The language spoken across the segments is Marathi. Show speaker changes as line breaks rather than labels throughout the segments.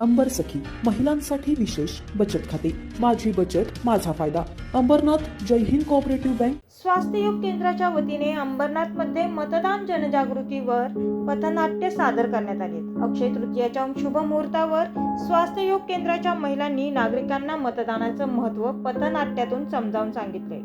अंबर सखी महिलांसाठी विशेष बचत खाते. माझी बचत माझा फायदा. Ambernath Jai Hind cooperative bank.
स्वास्थ्य योग केंद्राच्या वतीने अंबरनाथमध्ये मतदान जनजागृतीवर पथनाट्य सादर करण्यात आले. अक्षय तृतीयाच्या शुभ मुहूर्तावर स्वास्थ्य योग केंद्राच्या महिलांनी नागरिकांना मतदानाचं महत्त्व पथनाट्यातून समजावून सांगितले.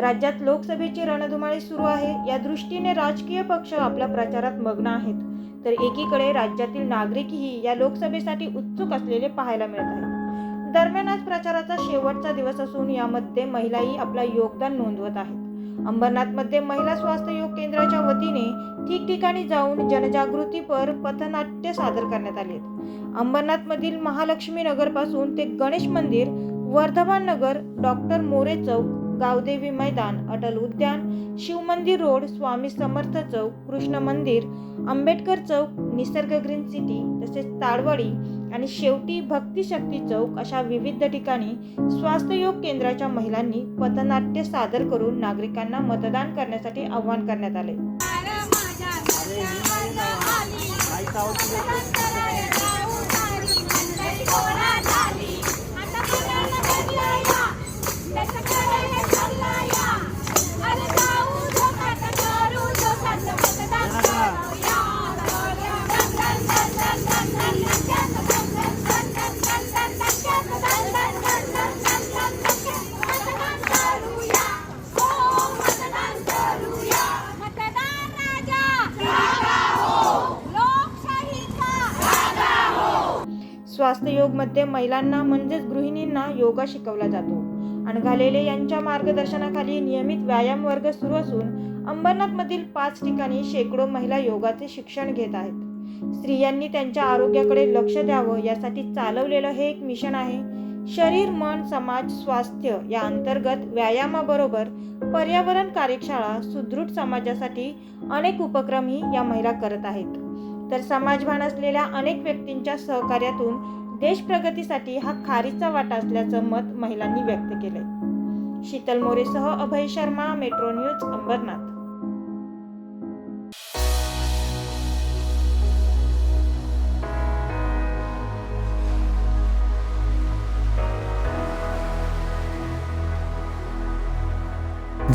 राज्यात लोकसभेची रणधुमाळी सुरू आहे. या दृष्टीने राजकीय पक्ष आपल्या प्रचारात मग्न आहेत. तर एकीकडे राज्यातील नागरिकही या लोकसभेसाठी उत्सुक असलेले पाहायला मिळत आहेत दरम्यान आज प्रचाराचा शेवटचा दिवस असून यामध्ये महिलाही आपला योगदान नोंदवत आहेत. अंबरनाथमध्ये महिला स्वास्थ्य योग केंद्राच्या वतीने ठिकठिकाणी जाऊन जनजागृतीपर पथनाट्य सादर करण्यात आले अंबरनाथमधील महालक्ष्मी नगरपासून ते गणेश मंदिर वर्धमान नगर डॉक्टर मोरे चौक गावदेवी मैदान अटल उद्यान शिवमंदिर रोड स्वामी समर्थ चौक कृष्ण मंदिर आंबेडकर चौक निसर्ग ग्रीन सिटी तसेच ताडवडी आणि शेवटी भक्ती शक्ती चौक अशा विविध ठिकाणी स्वास्थ्य योग केंद्राच्या महिलांनी पथनाट्य सादर करून नागरिकांना मतदान करण्यासाठी आवाहन करण्यात आले. स्वास्थ्य योगमध्ये महिलांना म्हणजेच गृहिणींना योगा शिकवला जातो. अणघालेले यांच्या मार्गदर्शनाखाली नियमित व्यायाम वर्ग सुरू असून अंबरनाथमधील पाच ठिकाणी शेकडो महिला योगाचे शिक्षण घेत आहेत. स्त्रियांनी त्यांच्या आरोग्याकडे लक्ष द्यावं यासाठी चालवलेलं हे एक मिशन आहे. शरीर मन समाज स्वास्थ्य या अंतर्गत व्यायामाबरोबर पर्यावरण कार्यशाळा सुदृढ समाजासाठी अनेक उपक्रमही या महिला करत आहेत. तर समाजभान असलेल्या अनेक व्यक्तींच्या सहकार्यातून देश प्रगतीसाठी हा खारीचा वाटा असल्याचं मत महिलांनी व्यक्त केलंय. Sheetal मोरेसह Abhay Sharma metro news Ambernath.